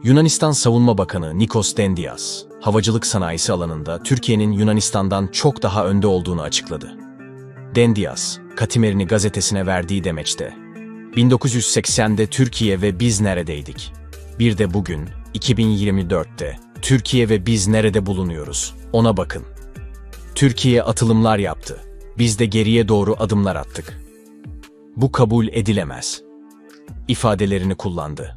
Yunanistan Savunma Bakanı Nikos Dendias, havacılık sanayisi alanında Türkiye'nin Yunanistan'dan çok daha önde olduğunu açıkladı. Dendias, Katimerini gazetesine verdiği demeçte, 1980'de Türkiye ve biz neredeydik? Bir de bugün, 2024'te, Türkiye ve biz nerede bulunuyoruz? Ona bakın. Türkiye atılımlar yaptı. Biz de geriye doğru adımlar attık. Bu kabul edilemez. ifadelerini kullandı.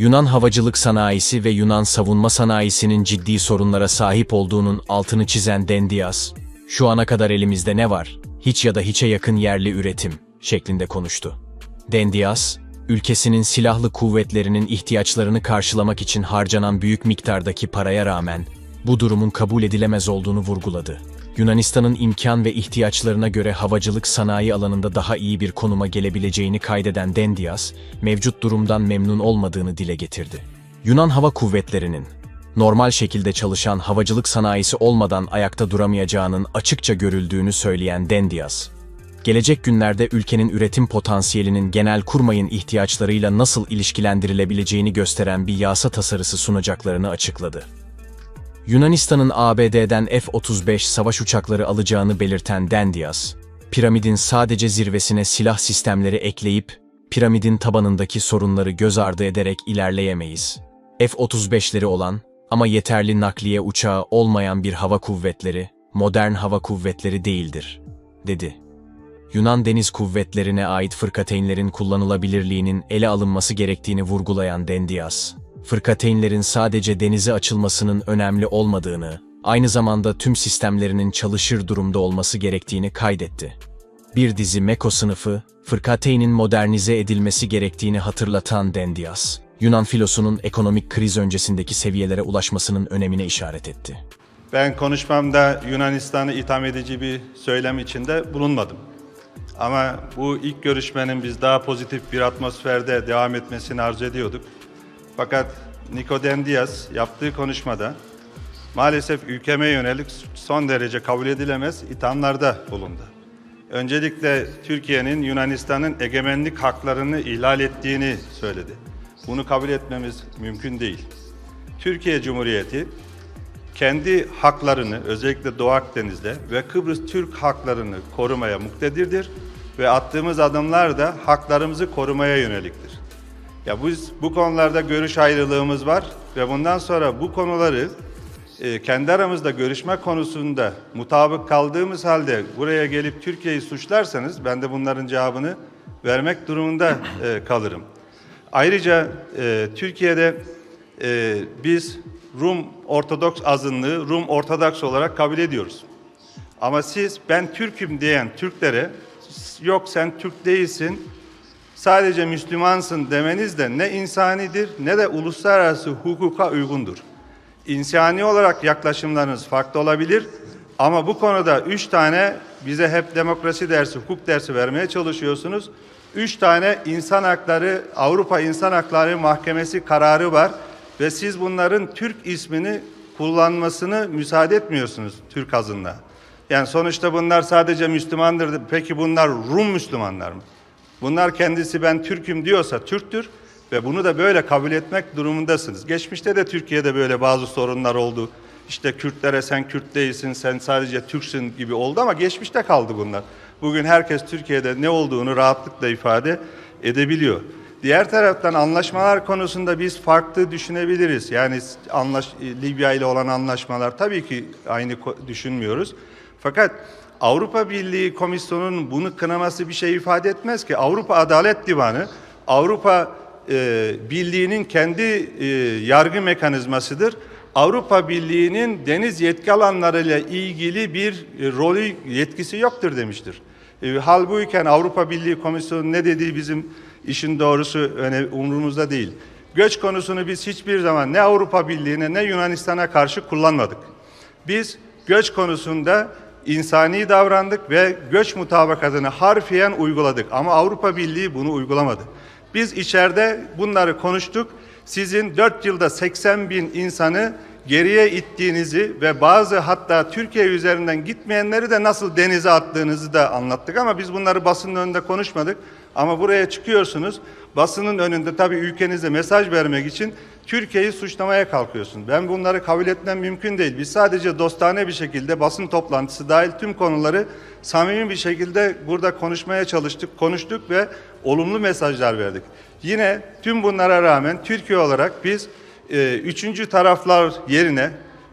Yunan havacılık sanayisi ve Yunan savunma sanayisinin ciddi sorunlara sahip olduğunun altını çizen Dendias, şu ana kadar elimizde ne var? Hiç ya da hiçe yakın yerli üretim şeklinde konuştu. Dendias, ülkesinin silahlı kuvvetlerinin ihtiyaçlarını karşılamak için harcanan büyük miktardaki paraya rağmen bu durumun kabul edilemez olduğunu vurguladı. Yunanistan'ın imkan ve ihtiyaçlarına göre havacılık sanayi alanında daha iyi bir konuma gelebileceğini kaydeden Dendias, mevcut durumdan memnun olmadığını dile getirdi. Yunan Hava Kuvvetleri'nin normal şekilde çalışan havacılık sanayisi olmadan ayakta duramayacağının açıkça görüldüğünü söyleyen Dendias, gelecek günlerde ülkenin üretim potansiyelinin genel kurmayın ihtiyaçlarıyla nasıl ilişkilendirilebileceğini gösteren bir yasa tasarısı sunacaklarını açıkladı. Yunanistan'ın ABD'den F-35 savaş uçakları alacağını belirten Dendias, piramidin sadece zirvesine silah sistemleri ekleyip, piramidin tabanındaki sorunları göz ardı ederek ilerleyemeyiz. F-35'leri olan ama yeterli nakliye uçağı olmayan bir hava kuvvetleri, modern hava kuvvetleri değildir, dedi. Yunan Deniz Kuvvetlerine ait fırkateynlerin kullanılabilirliğinin ele alınması gerektiğini vurgulayan Dendias, fırkateynlerin sadece denize açılmasının önemli olmadığını, aynı zamanda tüm sistemlerinin çalışır durumda olması gerektiğini kaydetti. Bir dizi Meko sınıfı, fırkateynin modernize edilmesi gerektiğini hatırlatan Dendias, Yunan filosunun ekonomik kriz öncesindeki seviyelere ulaşmasının önemine işaret etti. Ben konuşmamda Yunanistan'ı itham edici bir söylem içinde bulunmadım. Ama bu ilk görüşmenin biz daha pozitif bir atmosferde devam etmesini arzu ediyorduk. Fakat Nikodendias yaptığı konuşmada maalesef ülkeme yönelik son derece kabul edilemez ithamlarda bulundu. Öncelikle Türkiye'nin Yunanistan'ın egemenlik haklarını ihlal ettiğini söyledi. Bunu kabul etmemiz mümkün değil. Türkiye Cumhuriyeti kendi haklarını özellikle Doğu Akdeniz'de ve Kıbrıs Türk haklarını korumaya muktedirdir ve attığımız adımlar da haklarımızı korumaya yöneliktir. Ya biz bu konularda görüş ayrılığımız var ve bundan sonra bu konuları e, kendi aramızda görüşme konusunda mutabık kaldığımız halde buraya gelip Türkiye'yi suçlarsanız ben de bunların cevabını vermek durumunda e, kalırım. Ayrıca e, Türkiye'de biz Rum Ortodoks azınlığı Rum Ortodoks olarak kabul ediyoruz. Ama siz ben Türk'üm diyen Türklere yok sen Türk değilsin sadece Müslümansın demeniz de ne insanidir ne de uluslararası hukuka uygundur. İnsani olarak yaklaşımlarınız farklı olabilir ama bu konuda üç tane bize hep demokrasi dersi, hukuk dersi vermeye çalışıyorsunuz. Üç tane insan hakları, Avrupa İnsan Hakları Mahkemesi kararı var ve siz bunların Türk ismini kullanmasını müsaade etmiyorsunuz Türk azınlığa. Yani sonuçta bunlar sadece Müslümandır. Peki bunlar Rum Müslümanlar mı? Bunlar kendisi ben Türk'üm diyorsa Türktür ve bunu da böyle kabul etmek durumundasınız. Geçmişte de Türkiye'de böyle bazı sorunlar oldu. İşte Kürtlere sen Kürt değilsin, sen sadece Türksün gibi oldu ama geçmişte kaldı bunlar. Bugün herkes Türkiye'de ne olduğunu rahatlıkla ifade edebiliyor. Diğer taraftan anlaşmalar konusunda biz farklı düşünebiliriz. Yani anlaş, Libya ile olan anlaşmalar tabii ki aynı düşünmüyoruz. Fakat Avrupa Birliği Komisyonu'nun bunu kınaması bir şey ifade etmez ki. Avrupa Adalet Divanı, Avrupa e, Birliği'nin kendi e, yargı mekanizmasıdır. Avrupa Birliği'nin deniz yetki alanlarıyla ilgili bir e, rolü, yetkisi yoktur demiştir. E, halbuyken Avrupa Birliği Komisyonu ne dediği bizim işin doğrusu öne, umurumuzda değil. Göç konusunu biz hiçbir zaman ne Avrupa Birliği'ne ne Yunanistan'a karşı kullanmadık. Biz göç konusunda insani davrandık ve göç mutabakatını harfiyen uyguladık. Ama Avrupa Birliği bunu uygulamadı. Biz içeride bunları konuştuk. Sizin 4 yılda 80 bin insanı geriye ittiğinizi ve bazı hatta Türkiye üzerinden gitmeyenleri de nasıl denize attığınızı da anlattık ama biz bunları basının önünde konuşmadık. Ama buraya çıkıyorsunuz, basının önünde tabii ülkenize mesaj vermek için Türkiye'yi suçlamaya kalkıyorsun. Ben bunları kabul etmem mümkün değil. Biz sadece dostane bir şekilde basın toplantısı dahil tüm konuları samimi bir şekilde burada konuşmaya çalıştık, konuştuk ve olumlu mesajlar verdik. Yine tüm bunlara rağmen Türkiye olarak biz e, üçüncü taraflar yerine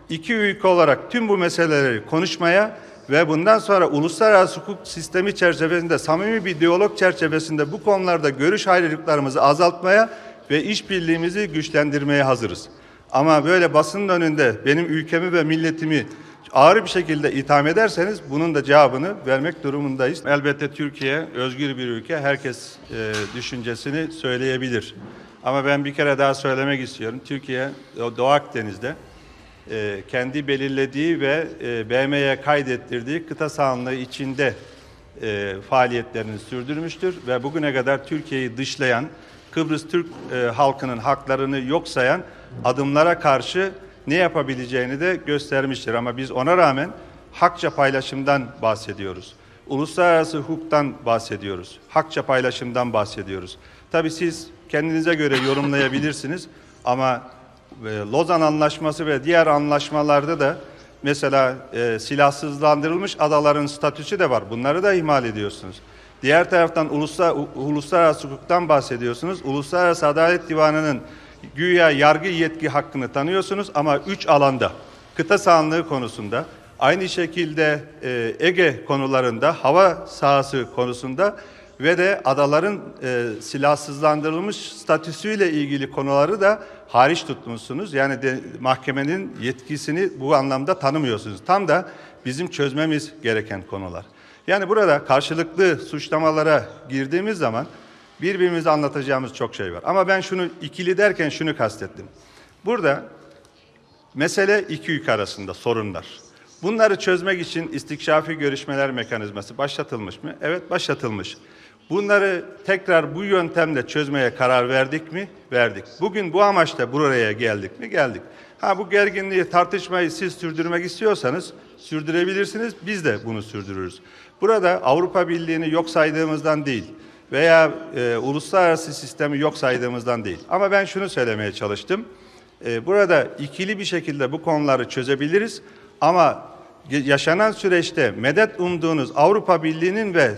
iki ülke olarak tüm bu meseleleri konuşmaya ve bundan sonra uluslararası hukuk sistemi çerçevesinde samimi bir diyalog çerçevesinde bu konularda görüş ayrılıklarımızı azaltmaya ve işbirliğimizi güçlendirmeye hazırız. Ama böyle basının önünde benim ülkemi ve milletimi ağır bir şekilde itham ederseniz bunun da cevabını vermek durumundayız. Elbette Türkiye özgür bir ülke. Herkes e, düşüncesini söyleyebilir. Ama ben bir kere daha söylemek istiyorum. Türkiye Doğu Akdeniz'de e, kendi belirlediği ve e, BM'ye kaydettirdiği kıta sahanlığı içinde e, faaliyetlerini sürdürmüştür ve bugüne kadar Türkiye'yi dışlayan, Kıbrıs Türk halkının haklarını yok sayan adımlara karşı ne yapabileceğini de göstermiştir. Ama biz ona rağmen hakça paylaşımdan bahsediyoruz. Uluslararası hukuktan bahsediyoruz. Hakça paylaşımdan bahsediyoruz. Tabii siz kendinize göre yorumlayabilirsiniz ama Lozan Anlaşması ve diğer anlaşmalarda da mesela e, silahsızlandırılmış adaların statüsü de var. Bunları da ihmal ediyorsunuz. Diğer taraftan uluslar, uluslararası hukuktan bahsediyorsunuz. Uluslararası Adalet Divanı'nın güya yargı yetki hakkını tanıyorsunuz ama üç alanda kıta sahanlığı konusunda aynı şekilde e, Ege konularında hava sahası konusunda ve de adaların e, silahsızlandırılmış statüsüyle ilgili konuları da hariç tutmuşsunuz. Yani de, mahkemenin yetkisini bu anlamda tanımıyorsunuz. Tam da bizim çözmemiz gereken konular. Yani burada karşılıklı suçlamalara girdiğimiz zaman birbirimize anlatacağımız çok şey var. Ama ben şunu ikili derken şunu kastettim. Burada Mesele iki ülke arasında sorunlar. Bunları çözmek için istikşafi görüşmeler mekanizması başlatılmış mı? Evet başlatılmış. Bunları tekrar bu yöntemle çözmeye karar verdik mi? Verdik. Bugün bu amaçla buraya geldik mi? Geldik. Ha bu gerginliği, tartışmayı siz sürdürmek istiyorsanız sürdürebilirsiniz. Biz de bunu sürdürürüz. Burada Avrupa Birliği'ni yok saydığımızdan değil veya e, uluslararası sistemi yok saydığımızdan değil. Ama ben şunu söylemeye çalıştım. Ee, Burada ikili bir şekilde bu konuları çözebiliriz ama yaşanan süreçte medet umduğunuz Avrupa Birliği'nin ve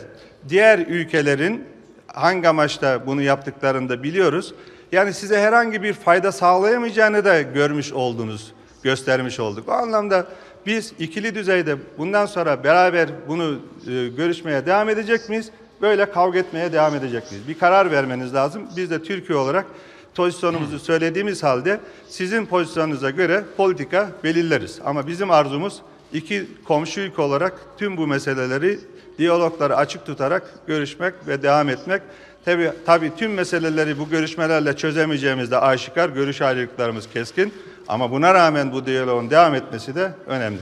diğer ülkelerin hangi amaçla bunu yaptıklarını da biliyoruz. Yani size herhangi bir fayda sağlayamayacağını da görmüş oldunuz, göstermiş olduk. O anlamda biz ikili düzeyde bundan sonra beraber bunu e, görüşmeye devam edecek miyiz? Böyle kavga etmeye devam edecek miyiz? Bir karar vermeniz lazım. Biz de Türkiye olarak pozisyonumuzu söylediğimiz halde sizin pozisyonunuza göre politika belirleriz. Ama bizim arzumuz iki komşu ülke olarak tüm bu meseleleri diyalogları açık tutarak görüşmek ve devam etmek. Tabii, tabii tüm meseleleri bu görüşmelerle çözemeyeceğimiz de aşikar, görüş ayrılıklarımız keskin. Ama buna rağmen bu diyaloğun devam etmesi de önemli.